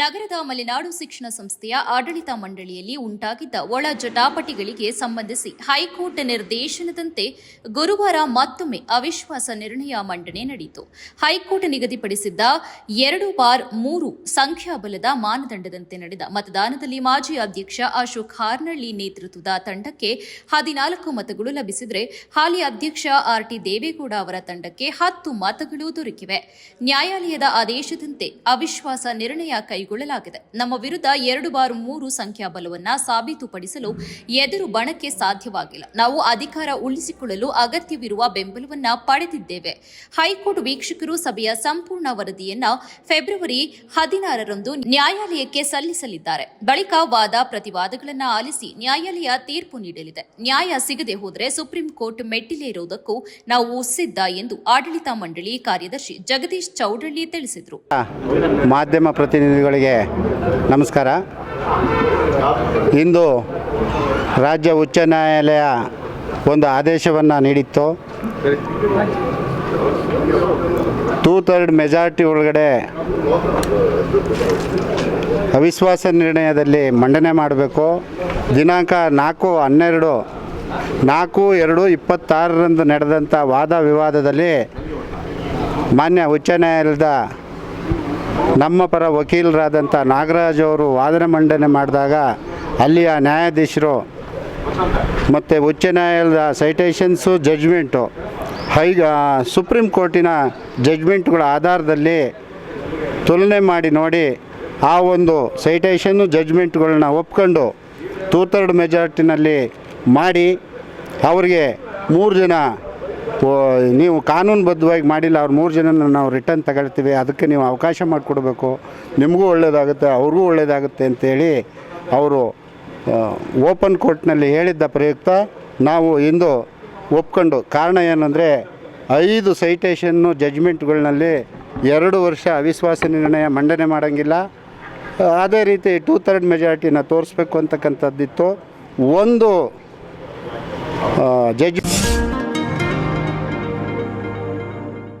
ನಗರದ ಮಲೆನಾಡು ಶಿಕ್ಷಣ ಸಂಸ್ಥೆಯ ಆಡಳಿತ ಮಂಡಳಿಯಲ್ಲಿ ಉಂಟಾಗಿದ್ದ ಒಳ ಜಟಾಪಟಿಗಳಿಗೆ ಸಂಬಂಧಿಸಿ ಹೈಕೋರ್ಟ್ ನಿರ್ದೇಶನದಂತೆ ಗುರುವಾರ ಮತ್ತೊಮ್ಮೆ ಅವಿಶ್ವಾಸ ನಿರ್ಣಯ ಮಂಡನೆ ನಡೆಯಿತು. ಹೈಕೋರ್ಟ್ ನಿಗದಿಪಡಿಸಿದ್ದ ಎರಡು ಬಾರ್ ಮೂರು ಸಂಖ್ಯಾಬಲದ ಮಾನದಂಡದಂತೆ ನಡೆದ ಮತದಾನದಲ್ಲಿ ಮಾಜಿ ಅಧ್ಯಕ್ಷ ಅಶೋಕ್ ಹಾರ್ನಳ್ಳಿ ನೇತೃತ್ವದ ತಂಡಕ್ಕೆ ಹದಿನಾಲ್ಕು ಮತಗಳು ಲಭಿಸಿದರೆ ಹಾಲಿ ಅಧ್ಯಕ್ಷ ಆರ್ಟಿ ದೇವೇಗೌಡ ಅವರ ತಂಡಕ್ಕೆ ಹತ್ತು ಮತಗಳು ದೊರಕಿವೆ. ನ್ಯಾಯಾಲಯದ ಆದೇಶದಂತೆ ಅವಿಶ್ವಾಸ ನಿರ್ಣಯ ಕೈಗೊಳ್ಳಲಾಗಿದೆ. ನಮ್ಮ ವಿರುದ್ಧ ಎರಡು ಬಾರು ಮೂರು ಸಂಖ್ಯಾಬಲವನ್ನ ಸಾಬೀತುಪಡಿಸಲು ಎದುರು ಬಣಕ್ಕೆ ಸಾಧ್ಯವಾಗಿಲ್ಲ. ನಾವು ಅಧಿಕಾರ ಉಳಿಸಿಕೊಳ್ಳಲು ಅಗತ್ಯವಿರುವ ಬೆಂಬಲವನ್ನ ಪಡೆದಿದ್ದೇವೆ. ಹೈಕೋರ್ಟ್ ವೀಕ್ಷಕರು ಸಭೆಯ ಸಂಪೂರ್ಣ ವರದಿಯನ್ನ ಫೆಬ್ರವರಿ ಹದಿನಾರರಂದು ನ್ಯಾಯಾಲಯಕ್ಕೆ ಸಲ್ಲಿಸಲಿದ್ದಾರೆ. ಬಳಿಕ ವಾದ ಪ್ರತಿವಾದಗಳನ್ನ ಆಲಿಸಿ ನ್ಯಾಯಾಲಯ ತೀರ್ಪು ನೀಡಲಿದೆ. ನ್ಯಾಯ ಸಿಗದೆ ಹೋದರೆ ಸುಪ್ರೀಂ ಕೋರ್ಟ್ ಮೆಟ್ಟಿಲೇರುವುದಕ್ಕೂ ನಾವು ಸಿದ್ಧ ಎಂದು ಆಡಳಿತ ಮಂಡಳಿ ಕಾರ್ಯದರ್ಶಿ ಜಗದೀಶ್ ಚೌಡಳ್ಳಿ ತಿಳಿಸಿದರು. ಮಾಧ್ಯಮ ಪ್ರತಿನಿಧಿಗಳಿಗೆ ನಮಸ್ಕಾರ. ಇಂದು ರಾಜ್ಯ ಉಚ್ಚ ನ್ಯಾಯಾಲಯ ಒಂದು ಆದೇಶವನ್ನು ನೀಡಿತ್ತು. ಟೂ ಥರ್ಡ್ ಮೆಜಾರಿಟಿ ಒಳಗಡೆ ಅವಿಶ್ವಾಸ ನಿರ್ಣಯದಲ್ಲಿ ಮಂಡನೆ ಮಾಡಬೇಕು. ದಿನಾಂಕ ನಾಲ್ಕು ಹನ್ನೆರಡು ನಾಲ್ಕು ಎರಡು ಇಪ್ಪತ್ತಾರರಂದು ನಡೆದಂಥ ವಾದ ವಿವಾದದಲ್ಲಿ ಮಾನ್ಯ ಉಚ್ಚ ನ್ಯಾಯಾಲಯದ ನಮ್ಮ ಪರ ವಕೀಲರಾದಂಥ ನಾಗರಾಜ್ ಅವರು ವಾದನೆ ಮಂಡನೆ ಮಾಡಿದಾಗ ಅಲ್ಲಿಯ ನ್ಯಾಯಾಧೀಶರು ಮತ್ತು ಉಚ್ಚ ನ್ಯಾಯಾಲಯದ ಸೈಟೇಷನ್ಸು ಜಡ್ಜ್ಮೆಂಟು ಹೈ ಸುಪ್ರೀಂ ಕೋರ್ಟಿನ ಜಜ್ಮೆಂಟ್ಗಳ ಆಧಾರದಲ್ಲಿ ತುಲನೆ ಮಾಡಿ ನೋಡಿ ಆ ಒಂದು ಸೈಟೇಷನ್ನು ಜಡ್ಜ್ಮೆಂಟ್ಗಳನ್ನ ಒಪ್ಕೊಂಡು ಟೂ ಥರ್ಡ್ ಮೆಜಾರಿಟಿನಲ್ಲಿ ಮಾಡಿ, ಅವರಿಗೆ ಮೂರು ಜನ ನೀವು ಕಾನೂನುಬದ್ಧವಾಗಿ ಮಾಡಿಲ್ಲ, ಅವ್ರು ಮೂರು ಜನನ ನಾವು ರಿಟರ್ನ್ ತಗೊಳ್ತೀವಿ, ಅದಕ್ಕೆ ನೀವು ಅವಕಾಶ ಮಾಡಿಕೊಡ್ಬೇಕು. ನಿಮಗೂ ಒಳ್ಳೆಯದಾಗುತ್ತೆ ಅವ್ರಿಗೂ ಒಳ್ಳೆಯದಾಗುತ್ತೆ ಅಂತೇಳಿ ಅವರು ಓಪನ್ ಕೋರ್ಟ್ನಲ್ಲಿ ಹೇಳಿದ್ದ ಪ್ರಯುಕ್ತ, ನಾವು ಇಂದು ಒಪ್ಕೊಂಡು, ಕಾರಣ ಏನಂದರೆ ಐದು ಸೈಟೇಷನ್ನು ಜಡ್ಜ್ಮೆಂಟ್ಗಳಲ್ಲಿ ಎರಡು ವರ್ಷ ಅವಿಶ್ವಾಸ ನಿರ್ಣಯ ಮಂಡನೆ ಮಾಡೋಂಗಿಲ್ಲ. ಅದೇ ರೀತಿ ಟೂ ಥರ್ಡ್ ಮೆಜಾರಿಟಿನ ತೋರಿಸ್ಬೇಕು ಅಂತಕ್ಕಂಥದ್ದಿತ್ತು. ಒಂದು ಜಡ್ಜ್